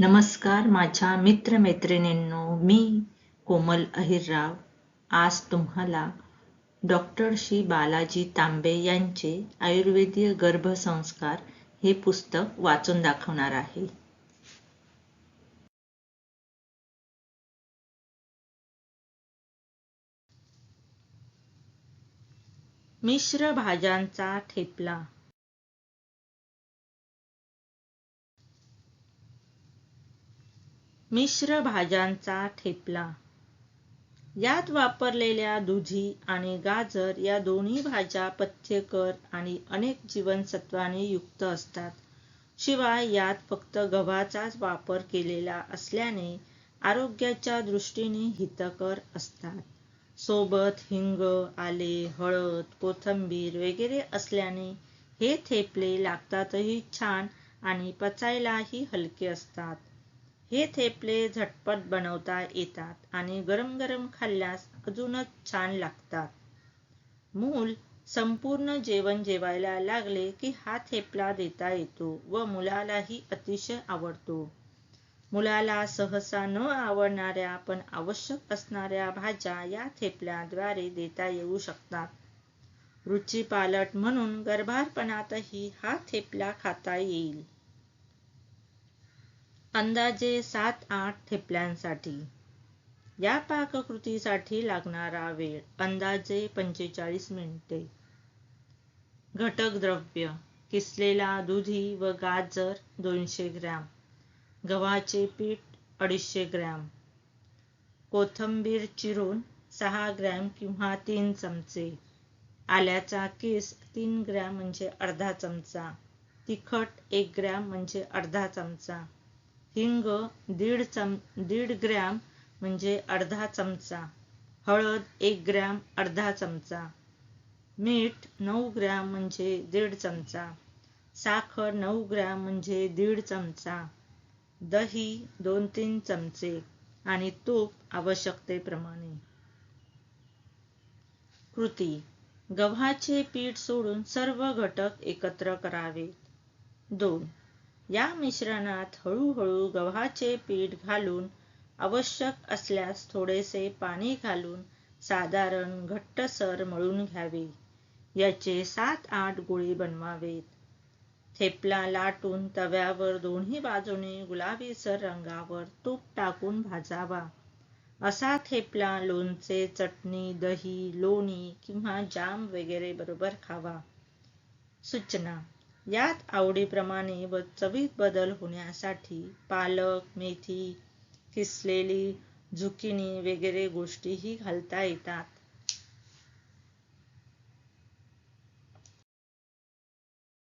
नमस्कार माझ्या मित्रमैत्रिणींनो मी कोमल अहिरराव. आज तुम्हाला डॉक्टर श्री बालाजी तांबे यांचे आयुर्वेदीय गर्भसंस्कार हे पुस्तक वाचून दाखवणार आहे. मिश्र भाज्यांचा ठेपला. मिश्र भाज्यांचा ठेपला. यात वापरलेल्या दुधी आणि गाजर या दोन्ही भाज्या पथ्यकर आणि अनेक जीवनसत्वाने युक्त असतात. शिवाय यात फक्त गव्हाचाच वापर केलेला असल्याने आरोग्याच्या दृष्टीने हितकर असतात. सोबत हिंग आले हळद कोथंबीर वगैरे असल्याने हे थेपले लागतातही छान आणि पचायलाही हलके असतात. हे थेपले झटपट बनवता येतात आणि गरम गरम खाल्ल्यास अजूनच छान लागतात. मूल संपूर्ण जेवण जेवायला लागले की हा थेपला देता येतो व मुलालाही अतिशय आवडतो. मुलाला सहसा न आवडणाऱ्या पण आवश्यक असणाऱ्या भाज्या या थेपल्याद्वारे देता येऊ शकतात. रुची पालट म्हणून गर्भारपणातही हा थेपला खाता येईल. अंदाजे सात आठ ठेपल्यांसाठी. या पाककृतीसाठी लागणारा वेळ अंदाजे पंचेचाळीस मिनिटे. घटक द्रव्य किसलेला दुधी व गाजर दोनशे ग्रॅम. गव्हाचे पीठ अडीचशे ग्रॅम. कोथंबीर चिरून सहा ग्रॅम किंवा तीन चमचे. आल्याचा केस तीन ग्रॅम म्हणजे अर्धा चमचा. तिखट एक ग्रॅम म्हणजे अर्धा चमचा. हिंग दीड चम दीड ग्रॅम म्हणजे अर्धा चमचा. हळद एक ग्रॅम अर्धा चमचा. मीठ नऊ ग्रॅम म्हणजे दीड चमचा. साखर नऊ ग्रॅम म्हणजे दीड चमचा. दही दोन तीन चमचे आणि तूप आवश्यकतेप्रमाणे. कृती. गव्हाचे पीठ सोडून सर्व घटक एकत्र करावेत. दोन. या मिश्रणात हळूहळू गव्हाचे पीठ घालून आवश्यक असल्यास थोडेसे पाणी घालून साधारण घट्टसर मळून घ्यावे. याचे सात आठ गोळी बनवावेत. थेपला लाटून तव्यावर दोन्ही बाजूने गुलाबीसर रंगावर तूप टाकून भाजावा. असा थेपला लोणचे चटणी दही लोणी किंवा जाम वगैरे बरोबर खावा. सूचना यात आवडीप्रमाणे व चवीत बदल होण्यासाठी पालक मेथी किसलेली झुकिनी वगैरे गोष्टीही घालता येतात.